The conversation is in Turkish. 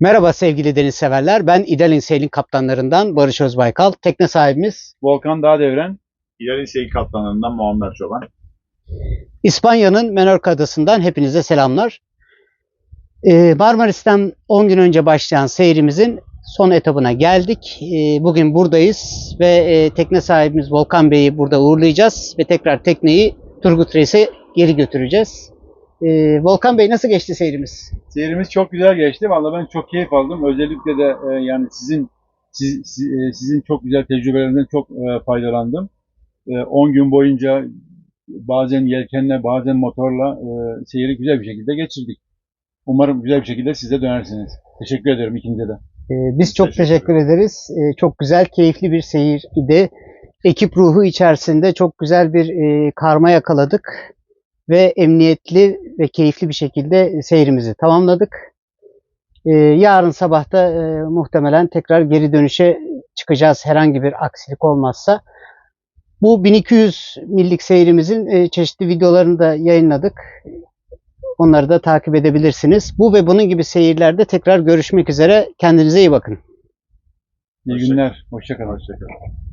Merhaba sevgili deniz severler. Ben İdalin Sailing kaptanlarından Barış Özbaykal. Tekne sahibimiz Volkan Dağdevren, İleri Seyir Kaptanlarından Muammer Çoban. İspanya'nın Menorca adasından hepinize selamlar. Ee, Marmaris'ten 10 gün önce başlayan seyrimizin son etabına geldik. Ee, bugün buradayız ve e, tekne sahibimiz Volkan Bey'i burada uğurlayacağız ve tekrar tekneyi Turgut Reis'e geri götüreceğiz. Ee, Volkan Bey nasıl geçti seyrimiz? Seyrimiz çok güzel geçti. Vallahi ben çok keyif aldım. Özellikle de e, yani sizin siz, siz- e, sizin çok güzel tecrübelerinden çok e, faydalandım. E, 10 gün boyunca bazen yelkenle bazen motorla e, seyri güzel bir şekilde geçirdik. Umarım güzel bir şekilde siz de dönersiniz. Teşekkür ederim ikinize de. Ee, Biz çok Teşekkür teşekkür ederiz. Ee, Çok güzel, keyifli bir seyir idi. Ekip ruhu içerisinde çok güzel bir e, karma yakaladık ve emniyetli ve keyifli bir şekilde seyrimizi tamamladık. Ee, Yarın sabah da e, muhtemelen tekrar geri dönüşe çıkacağız herhangi bir aksilik olmazsa. Bu 1200 millik seyrimizin e, çeşitli videolarını da yayınladık. Onları da takip edebilirsiniz. Bu ve bunun gibi seyirlerde tekrar görüşmek üzere. Kendinize iyi bakın. İyi Hoşça günler. Hoşçakalın. Hoşçakalın.